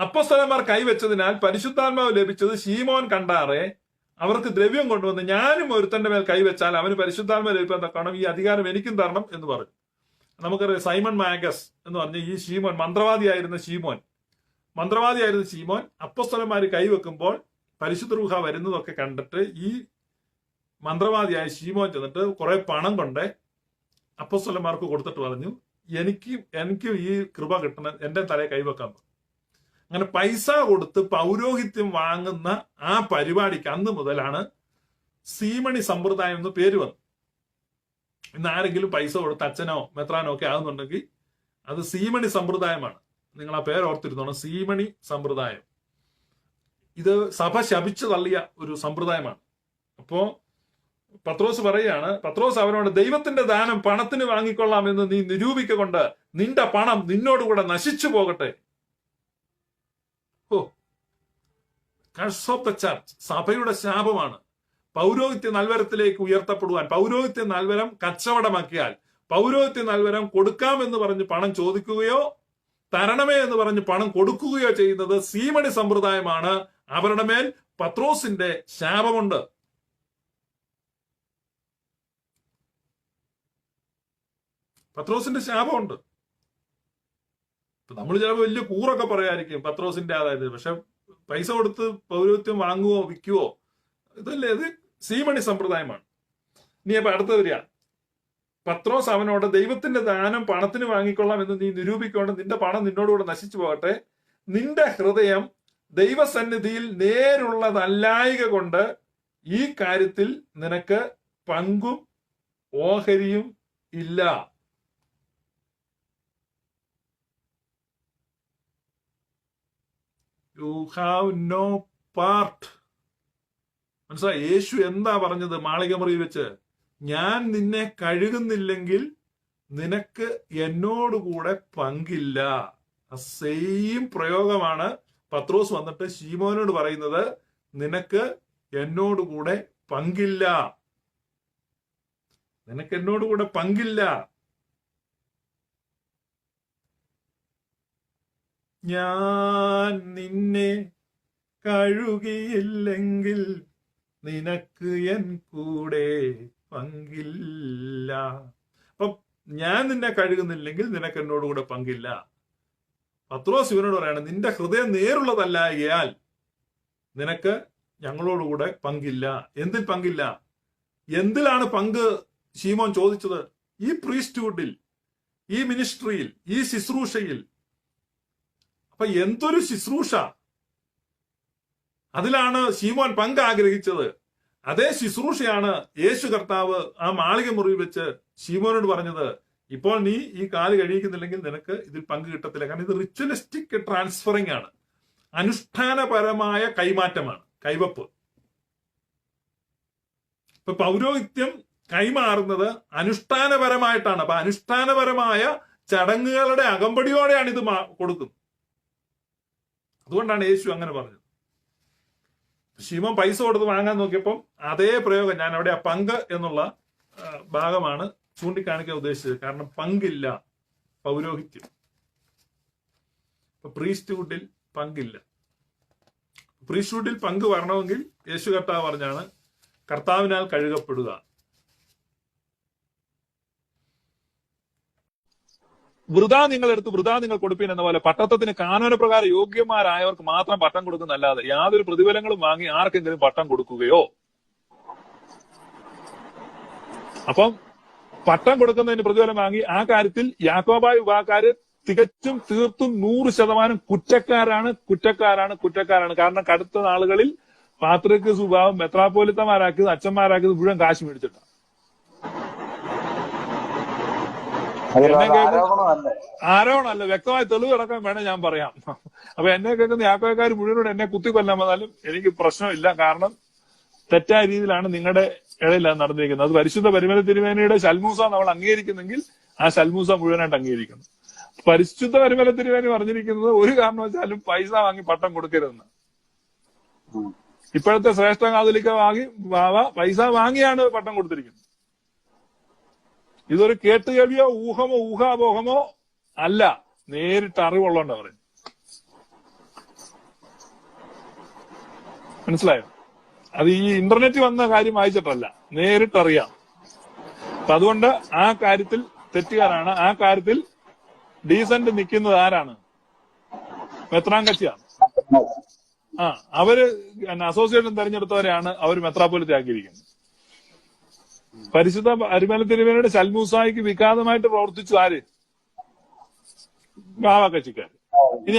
അപ്പസ്തലന്മാർ കൈവച്ചതിനാൽ പരിശുദ്ധാത്മാവ് ലഭിച്ചത് ശീമോൻ കണ്ടാറെ. അവർക്ക് ദ്രവ്യം കൊണ്ടുവന്ന് ഞാനും ഒരുത്തന്റെ മേൽ കൈവച്ചാൽ അവന് പരിശുദ്ധാത്മാവ് ലഭിക്കാൻ തക്കണം ഈ അധികാരം എനിക്കും തരണം എന്ന് പറഞ്ഞു. നമുക്കറിയാം സൈമൺ മാഗസ് എന്ന് പറഞ്ഞ ഈ ശീമോൻ മന്ത്രവാദിയായിരുന്ന ശീമോൻ. മന്ത്രവാദിയായിരുന്ന ശീമോൻ അപ്പസ്തലന്മാർ കൈവെക്കുമ്പോൾ പരിശുദ്ധ റൂഹ വരുന്നതൊക്കെ കണ്ടിട്ട് ഈ മന്ത്രവാദിയായ ശീമോൻ ചെന്നിട്ട് കുറെ പണം കൊണ്ട് അപ്പസ്തലന്മാർക്ക് കൊടുത്തിട്ട് പറഞ്ഞു എനിക്ക് എനിക്ക് ഈ കൃപ കിട്ടണം എന്റെ തലയെ കൈവെക്കാൻ. അങ്ങനെ പൈസ കൊടുത്ത് പൗരോഹിത്യം വാങ്ങുന്ന ആ പരിപാടിക്ക് അന്ന് മുതലാണ് സീമണി സമ്പ്രദായം എന്ന് പേര് വന്നു ഇന്ന് ആരെങ്കിലും പൈസ കൊടുത്ത് അച്ഛനോ മെത്രാനോ ഒക്കെ ആകുന്നുണ്ടെങ്കിൽ അത് സീമണി സമ്പ്രദായമാണ്. നിങ്ങൾ ആ പേര് ഓർത്തിരുന്നോണം. സീമണി സമ്പ്രദായം. ഇത് സഭ ശപിച്ചു തള്ളിയ ഒരു സമ്പ്രദായമാണ്. അപ്പോ പത്രോസ് പറയാണ് പത്രോസ് അവനോട് ദൈവത്തിന്റെ ദാനം പണത്തിന് വാങ്ങിക്കൊള്ളാം എന്ന് നീ നിരൂപിക്കൊണ്ട് നിന്റെ പണം നിന്നോടുകൂടെ നശിച്ചു പോകട്ടെ. Oh curse of the church സഭയുടെ ശാപമാണ്. പൗരോഹിത്യ നൽവരത്തിലേക്ക് ഉയർത്തപ്പെടുവാൻ പൗരോഹിത്യ നൽവരം കച്ചവടമാക്കിയാൽ പൗരോഹിത്യ നൽവരം കൊടുക്കാമെന്ന് പറഞ്ഞ് പണം ചോദിക്കുകയോ തരണമേ എന്ന് പറഞ്ഞ് പണം കൊടുക്കുകയോ ചെയ്യുന്നത് സീമണി സമ്പ്രദായമാണ്. അവരുടെ മേൽ പത്രോസിന്റെ ശാപമുണ്ട്. പത്രോസിന്റെ ശാപമുണ്ട്. നമ്മൾ ചിലപ്പോൾ വലിയ കൂറൊക്കെ പറയായിരിക്കും പത്രോസിന്റെ അതായത്. പക്ഷെ പൈസ കൊടുത്ത് പൗരോഹിത്യം വാങ്ങുവോ വിൽക്കുവോ ഇതല്ലേ? ഇത് സീമണി സമ്പ്രദായമാണ്. നീ അപ്പൊ അടുത്ത വരിക. പത്രോസ് അവനോട് ദൈവത്തിന്റെ ദാനം പണത്തിന് വാങ്ങിക്കൊള്ളാം എന്ന് നീ നിരൂപിക്കൊണ്ട് നിന്റെ പണം നിന്നോടുകൂടെ നശിച്ചു പോകട്ടെ. നിന്റെ ഹൃദയം ദൈവസന്നിധിയിൽ നേരുള്ളതല്ലായിക കൊണ്ട് ഈ കാര്യത്തിൽ നിനക്ക് പങ്കും ഓഹരിയും ഇല്ല. യു ഹാവ് നോ പാർട്ട് മനസ്സിലായി? യേശു എന്താ പറഞ്ഞത് മാളികമുറി വെച്ച്? ഞാൻ നിന്നെ കഴുകുന്നില്ലെങ്കിൽ നിനക്ക് എന്നോടുകൂടെ പങ്കില്ല. സെയിം പ്രയോഗമാണ് പത്രോസ് വന്നിട്ട് ശീമോനോട് പറയുന്നത്. നിനക്ക് എന്നോടുകൂടെ പങ്കില്ല. നിനക്ക് എന്നോടുകൂടെ പങ്കില്ല. ഞാൻ നിന്നെ കഴുകിയില്ലെങ്കിൽ നിനക്ക് എൻ കൂടെ പങ്കില്ല. അപ്പം ഞാൻ നിന്നെ കഴുകുന്നില്ലെങ്കിൽ നിനക്ക് എന്നോട് കൂടെ പങ്കില്ല. പത്രോസ് ഇവനോട് പറയാണ് നിന്റെ ഹൃദയം നേരുള്ളതല്ലായാൽ നിനക്ക് ഞങ്ങളോടുകൂടെ പങ്കില്ല. എന്തിൽ പങ്കില്ല? എന്തിലാണ് പങ്ക്? ശീമോൻ ചോദിച്ചത് ഈ പ്രീസ്റ്റ്ഹുഡിൽ ഈ മിനിസ്ട്രിയിൽ ഈ ശുശ്രൂഷയിൽ അപ്പൊ എന്തൊരു ശുശ്രൂഷ? അതിലാണ് ശീമോൻ പങ്ക് ആഗ്രഹിച്ചത്. അതേ ശുശ്രൂഷയാണ് യേശു കർത്താവ് ആ മാളിക മുറിയിൽ വെച്ച് ശീമോനോട് പറഞ്ഞത് ഇപ്പോൾ നീ ഈ കാൽ കഴിയിക്കുന്നില്ലെങ്കിൽ നിനക്ക് ഇതിൽ പങ്ക് കിട്ടത്തില്ല. കാരണം ഇത് റിച്വലിസ്റ്റിക് ട്രാൻസ്ഫറിംഗ് ആണ്. അനുഷ്ഠാനപരമായ കൈമാറ്റമാണ്. കൈവപ്പ്. ഇപ്പൊ പൗരോഹിത്യം കൈമാറുന്നത് അനുഷ്ഠാനപരമായിട്ടാണ്. അപ്പൊ അനുഷ്ഠാനപരമായ ചടങ്ങുകളുടെ അകമ്പടിയോടെയാണ് ഇത് കൊടുക്കുന്നത്. അതുകൊണ്ടാണ് യേശു അങ്ങനെ പറഞ്ഞത്. ശിവൻ പൈസ കൊടുത്ത് വാങ്ങാൻ നോക്കിയപ്പം അതേ പ്രയോഗം ഞാൻ അവിടെ ആ പങ്ക് എന്നുള്ള ഭാഗമാണ് ചൂണ്ടിക്കാണിക്കാൻ ഉദ്ദേശിച്ചത്. കാരണം പങ്കില്ല പൗരോഹിത്യം. പ്രീസ്റ്റ്ഹുഡിൽ പങ്കില്ല. പ്രീസ്റ്റ്ഹുഡിൽ പങ്ക് വരണമെങ്കിൽ യേശു കർത്താവ് പറഞ്ഞാണ് കർത്താവിനാൽ കഴുകപ്പെടുക. വൃതാ നിങ്ങൾ എടുത്ത് വൃതാ നിങ്ങൾ കൊടുപ്പീൻ എന്ന പോലെ പട്ടത്തിന് കാനോന പ്രകാരം യോഗ്യന്മാരായവർക്ക് മാത്രം പട്ടം കൊടുക്കുന്നല്ലാതെ യാതൊരു പ്രതിഫലങ്ങളും വാങ്ങി ആർക്കെങ്കിലും പട്ടം കൊടുക്കുകയോ? അപ്പം പട്ടം കൊടുക്കുന്നതിന് പ്രതിഫലം വാങ്ങി ആ കാര്യത്തിൽ യാക്കോബായ വിഭാഗക്കാര് തികച്ചും തീർത്തും നൂറ് ശതമാനം കുറ്റക്കാരാണ് കുറ്റക്കാരാണ് കുറ്റക്കാരാണ്. കാരണം കടുത്ത നാളുകളിൽ പാത്രക്ക് സ്വഭാവം മെത്രാപ്പോലിത്തമാരാക്കിയത് അച്ഛന്മാരാക്കിയത് മുഴുവൻ കാശ് മേടിച്ചിട്ടാണ്. എന്നെ കേൾക്കുന്ന- ആരോപണമല്ലേ വ്യക്തമായ തെളിവ് കിടക്കാൻ വേണേ ഞാൻ പറയാം. അപ്പൊ എന്നെ കേൾക്കുന്ന യാക്കോക്കാർ മുഴുവനോട് എന്നെ കുത്തിക്കൊല്ലാൻ വന്നാലും എനിക്ക് പ്രശ്നമില്ല. കാരണം തെറ്റായ രീതിയിലാണ് നിങ്ങളുടെ ഇടയിൽ അത് നടന്നിരിക്കുന്നത്. അത് പരിശുദ്ധ പരിമല തിരുവേനയുടെ ശൽമൂസ നമ്മൾ അംഗീകരിക്കുന്നെങ്കിൽ ആ ശൽമൂസ മുഴുവനായിട്ട് അംഗീകരിക്കണം പരിശുദ്ധ പരിമല തിരുവേനി പറഞ്ഞിരിക്കുന്നത് ഒരു കാരണവശാലും പൈസ വാങ്ങി പട്ടം കൊടുക്കരുതെന്ന്. ഇപ്പോഴത്തെ ശ്രേഷ്ഠ കാതലിക്ക വാങ്ങി വാവ പൈസ വാങ്ങിയാണ് പട്ടം കൊടുത്തിരിക്കുന്നത്. ഇതൊരു കേട്ടുകേൾവിയോ ഊഹമോ ഊഹാപോഹമോ അല്ല. നേരിട്ട് അറിവുള്ളതുകൊണ്ട് പറയും മനസ്സിലായോ? അത് ഈ ഇന്റർനെറ്റ് വന്ന കാര്യം വായിച്ചിട്ടല്ല. നേരിട്ടറിയാം. അപ്പൊ അതുകൊണ്ട് ആ കാര്യത്തിൽ തെറ്റുകാരാണ്. ആ കാര്യത്തിൽ ഡീസന്റ് നിൽക്കുന്നത് ആരാണ്? മെത്രാങ്കച്ചിയാണ്. ആ അവർ അസോസിയേഷൻ തെരഞ്ഞെടുത്തവരെയാണ് അവർ മെത്രാപോലിത്തെ ആക്കിയിരിക്കുന്നത്. പരിശുദ്ധ അരിമല തിരുവേനയുടെ ശൽമൂസായിക്ക് വിഘാതമായിട്ട് പ്രവർത്തിച്ചു ആര്? ബാവ കക്ഷിക്കാർ ഇനി